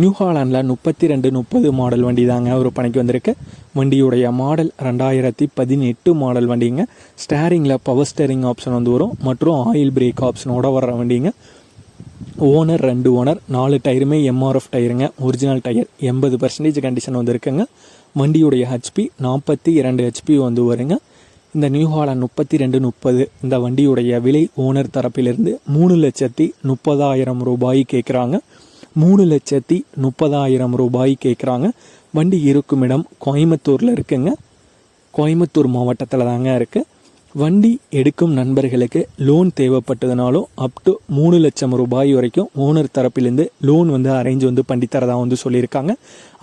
New ஹாலாண்டில் முப்பத்தி ரெண்டு முப்பது மாடல் வண்டி தாங்க ஒரு பணிக்கு வந்திருக்கு. வண்டியுடைய மாடல் ரெண்டாயிரத்தி பதினெட்டு மாடல் வண்டிங்க. ஸ்டேரிங்கில் பவர் ஸ்டேரிங் ஆப்ஷன் வந்து வரும். மற்றும் ஆயில் பிரேக் ஆப்ஷனோட வர்ற வண்டிங்க. ஓனர் ரெண்டு ஓனர் நாலு டயருமே எம்ஆர்எஃப் டயருங்க ஒரிஜினல் டயர் எண்பது பர்சன்டேஜ் கண்டிஷன் வந்து இருக்குங்க வண்டியுடைய ஹெச்பி நாற்பத்தி இரண்டு ஹெச்பி வந்து வருங்க. இந்த நியூ முப்பத்தி ரெண்டு முப்பது இந்த வண்டியுடைய விலை ஓனர் தரப்பிலிருந்து மூணு லட்சத்தி முப்பதாயிரம் ரூபாய் கேட்குறாங்க மூணு லட்சத்தி முப்பதாயிரம் ரூபாய் கேட்குறாங்க வண்டி இருக்கும் இடம் கோயம்புத்தூரில் இருக்குங்க. கோயம்புத்தூர் மாவட்டத்தில் தாங்க இருக்குது வண்டி எடுக்கும் நண்பர்களுக்கு லோன் தேவைப்பட்டதுனாலும் அப் டு மூணு லட்சம் ரூபாய் வரைக்கும் ஓனர் தரப்பிலேருந்து லோன் வந்து அரேஞ்ச் வந்து பண்ணித்தரதாக வந்து சொல்லியிருக்காங்க.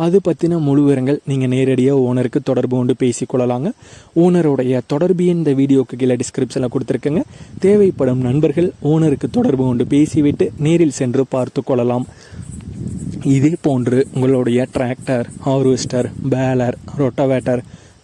அது பற்றின முழு விவரங்கள் நீங்கள் நேரடியாக ஓனருக்கு தொடர்பு கொண்டு பேசிக்கொள்ளலாங்க ஓனருடைய தொடர்பு இந்த வீடியோக்கு கீழே டிஸ்கிரிப்ஷனில் கொடுத்துருக்குங்க. தேவைப்படும் நண்பர்கள் ஓனருக்கு தொடர்பு கொண்டு பேசிவிட்டு நேரில் சென்று பார்த்து கொள்ளலாம். இதே போன்று உங்களுடைய டிராக்டர் ஹார்வெஸ்டர் பேலர் ரொட்டவேட்டர்